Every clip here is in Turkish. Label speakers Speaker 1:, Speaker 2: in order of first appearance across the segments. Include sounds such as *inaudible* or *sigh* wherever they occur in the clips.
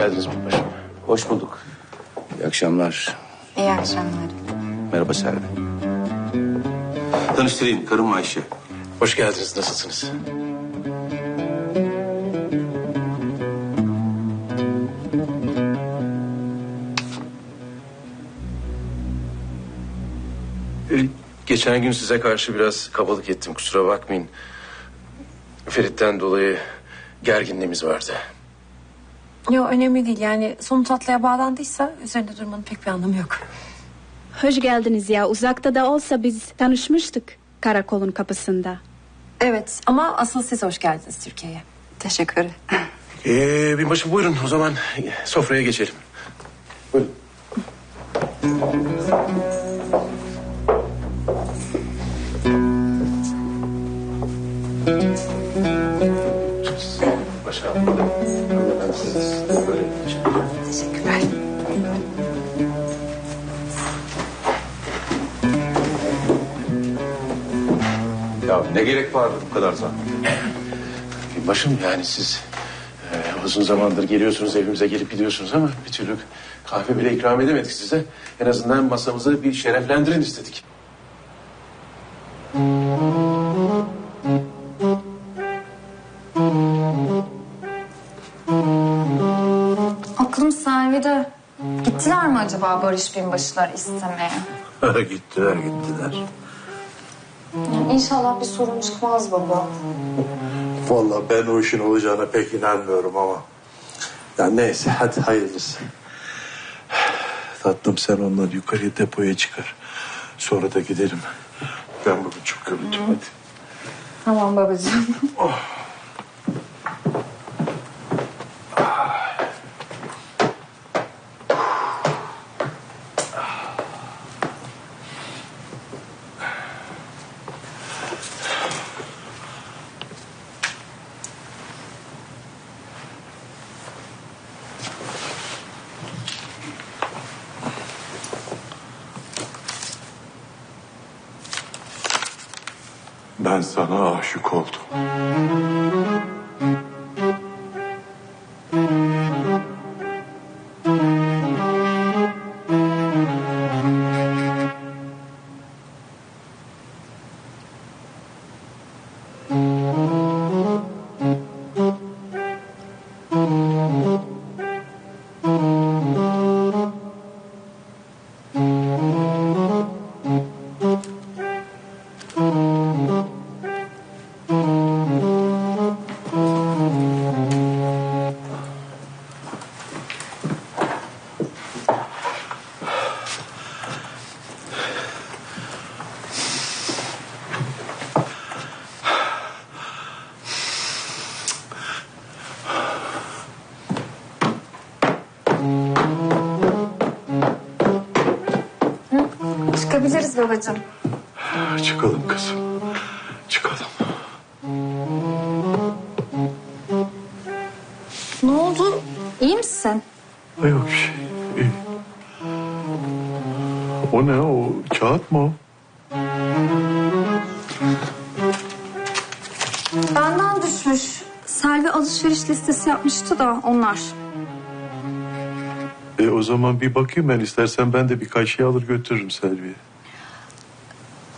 Speaker 1: geldiniz Binbaşım.
Speaker 2: Hoş bulduk. İyi akşamlar.
Speaker 3: İyi akşamlar.
Speaker 2: Merhaba Servi. Tanıştırayım karım Ayşe.
Speaker 1: Hoş geldiniz. Nasılsınız? Ee, Geçen gün size karşı biraz kabalık ettim. Kusura bakmayın. Ferit'ten dolayı gerginliğimiz vardı.
Speaker 3: Yok önemli değil yani sonu tatlıya bağlandıysa üzerinde durmanın pek bir anlamı yok.
Speaker 4: Hoş geldiniz ya. Uzakta da olsa biz tanışmıştık karakolun kapısında.
Speaker 3: Evet ama asıl siz hoş geldiniz Türkiye'ye. Teşekkür
Speaker 1: Ee, Binbaşım buyurun o zaman sofraya geçelim. Buyurun.
Speaker 2: Ne gerek vardı bu kadar zaman? *coughs*
Speaker 1: Başım yani siz e, uzun zamandır geliyorsunuz evimize gelip gidiyorsunuz ama bir türlü kahve bile ikram edemedik size. En azından masamızı bir şereflendirin istedik.
Speaker 5: Aklım Selvi'de. Gittiler mi acaba Barış Binbaşılar istemeye? *laughs*
Speaker 6: gittiler gittiler.
Speaker 5: İnşallah bir sorun çıkmaz baba.
Speaker 6: Vallahi ben o işin olacağına pek inanmıyorum ama. Ya neyse hadi hayırlısı. Tatlım sen onları yukarıya depoya çıkar. Sonra da gidelim. Ben bugün çok yoruldum hadi.
Speaker 5: Tamam babacığım.
Speaker 6: Ben sana aşık oldum.
Speaker 5: Ne oldu? İyi misin?
Speaker 6: Yok bir şey. İyi. O ne o? Kağıt mı o?
Speaker 5: Benden düşmüş. Selvi alışveriş listesi yapmıştı da onlar.
Speaker 6: E o zaman bir bakayım ben istersen ben de birkaç şey alır götürürüm Selvi'ye.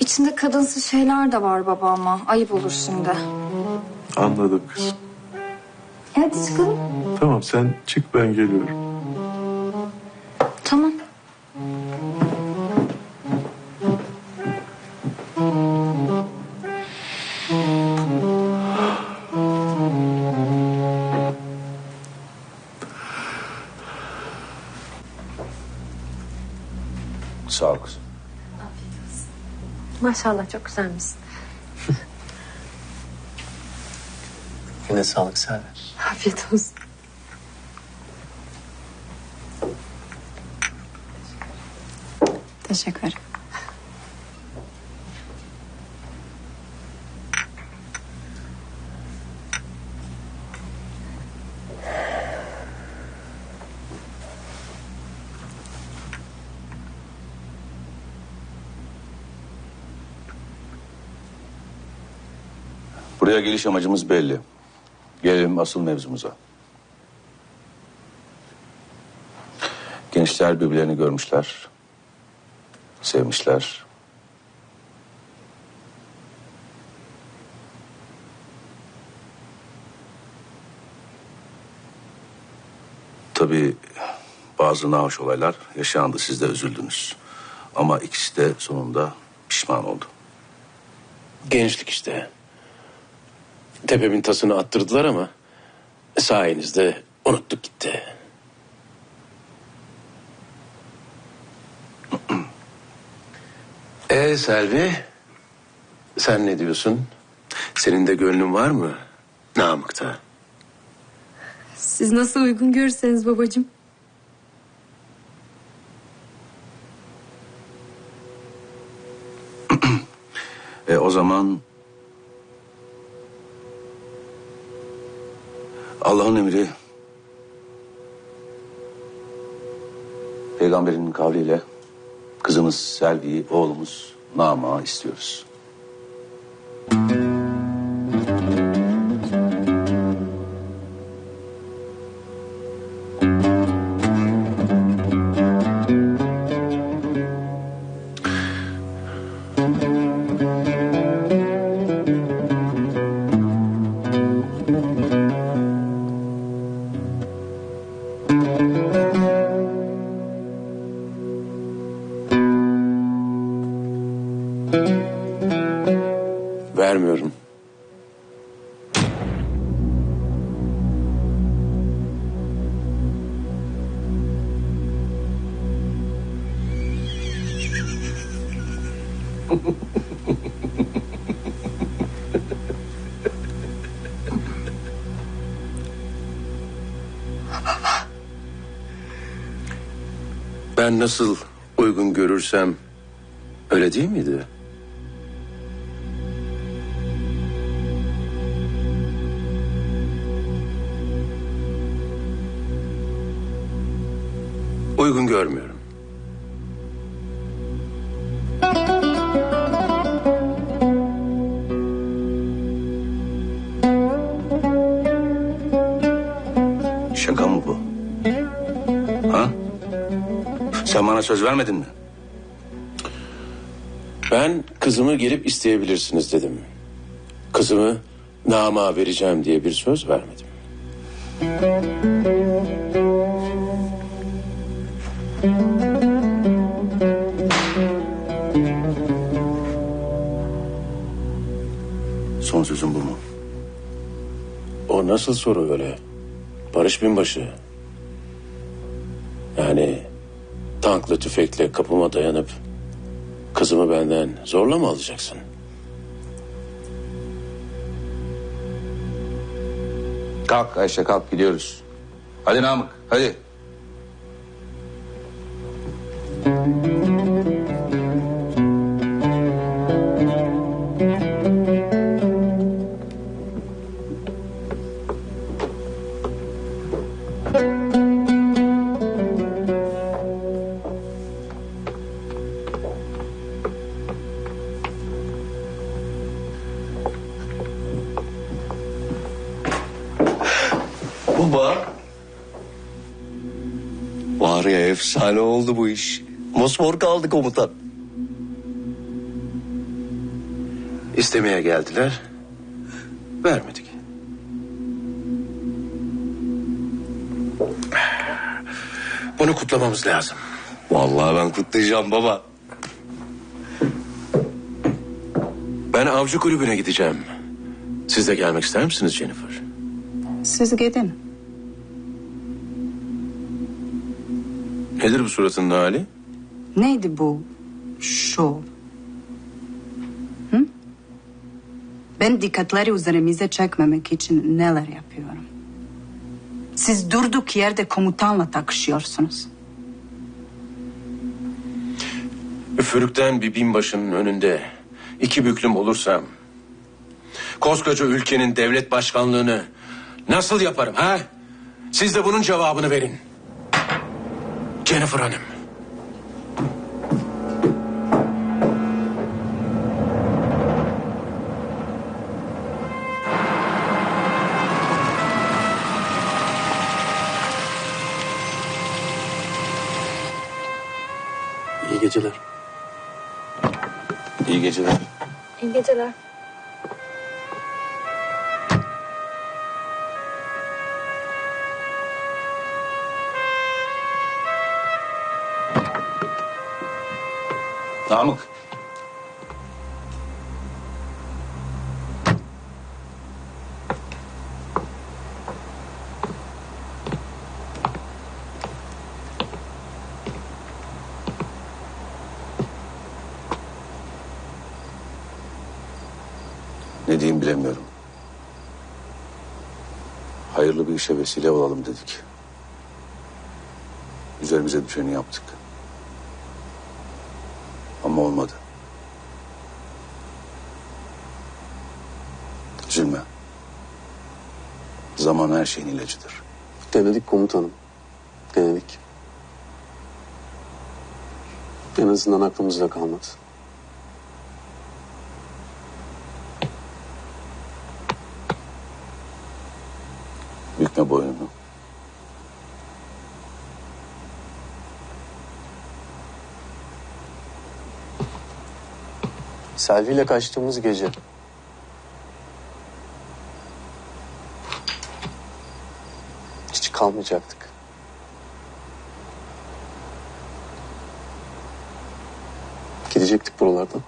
Speaker 5: İçinde kadınsı şeyler de var baba ama ayıp olur şimdi.
Speaker 6: Anladım kızım.
Speaker 5: Hadi çıkalım.
Speaker 6: Tamam sen çık ben geliyorum.
Speaker 5: Tamam.
Speaker 2: Sağ ol kızım.
Speaker 3: Maşallah çok güzelmişsin.
Speaker 7: Yine sağlık Selvi.
Speaker 3: Afiyet olsun.
Speaker 4: Teşekkür.
Speaker 2: Buraya geliş amacımız belli. Gelelim asıl mevzumuza. Gençler birbirlerini görmüşler. Sevmişler. Tabii bazı nahoş olaylar yaşandı. Siz de üzüldünüz. Ama ikisi de sonunda pişman oldu.
Speaker 1: Gençlik işte. Tepemin tasını attırdılar ama sayenizde unuttuk gitti. *clears throat* E Selvi, sen ne diyorsun? Senin de gönlün var mı Namık'ta?
Speaker 3: Siz nasıl uygun görürseniz babacığım. *clears throat*
Speaker 2: E o zaman Allah'ın emri peygamberinin kavliyle kızımız Selvi'yi oğlumuz Nama istiyoruz.
Speaker 1: Vermiyorum. Ben nasıl uygun görürsem öyle değil miydi? Uygun görmüyorum.
Speaker 2: Şaka mı bu? Ha? Sen bana söz vermedin mi?
Speaker 1: Ben kızımı gelip isteyebilirsiniz dedim. Kızımı nama vereceğim diye bir söz vermedim.
Speaker 2: Sözün bu mu?
Speaker 1: O nasıl soru öyle? Barış binbaşı. Yani tankla tüfekle kapıma dayanıp kızımı benden zorla mı alacaksın?
Speaker 2: Kalk Ayşe kalk gidiyoruz. Hadi Namık hadi.
Speaker 7: Baba. Var ya efsane oldu bu iş. Mosmor kaldı komutan.
Speaker 1: İstemeye geldiler. Vermedik. Bunu kutlamamız lazım.
Speaker 7: Vallahi ben kutlayacağım baba.
Speaker 1: Ben avcı kulübüne gideceğim. Siz de gelmek ister misiniz Jennifer?
Speaker 4: Siz gidin.
Speaker 1: Nedir bu suratının hali?
Speaker 8: Neydi bu şov? Hı? Ben dikkatleri üzerimize çekmemek için neler yapıyorum? Siz durduk yerde komutanla takışıyorsunuz.
Speaker 1: Üfürükten bir binbaşının önünde iki büklüm olursam... ...koskoca ülkenin devlet başkanlığını nasıl yaparım ha? Siz de bunun cevabını verin. Jennifer Hanım.
Speaker 6: İyi geceler.
Speaker 2: İyi geceler.
Speaker 5: İyi geceler.
Speaker 2: Namık. Ne diyeyim bilemiyorum. Hayırlı bir işe vesile olalım dedik. Üzerimize düşeni yaptık. Ama olmadı. Üzülme. Zaman her şeyin ilacıdır.
Speaker 9: Denedik komutanım. Denedik. En azından aklımızda kalmadı.
Speaker 2: Bükme boynunu.
Speaker 9: Selvi ile kaçtığımız gece. Hiç kalmayacaktık. Gidecektik buralardan.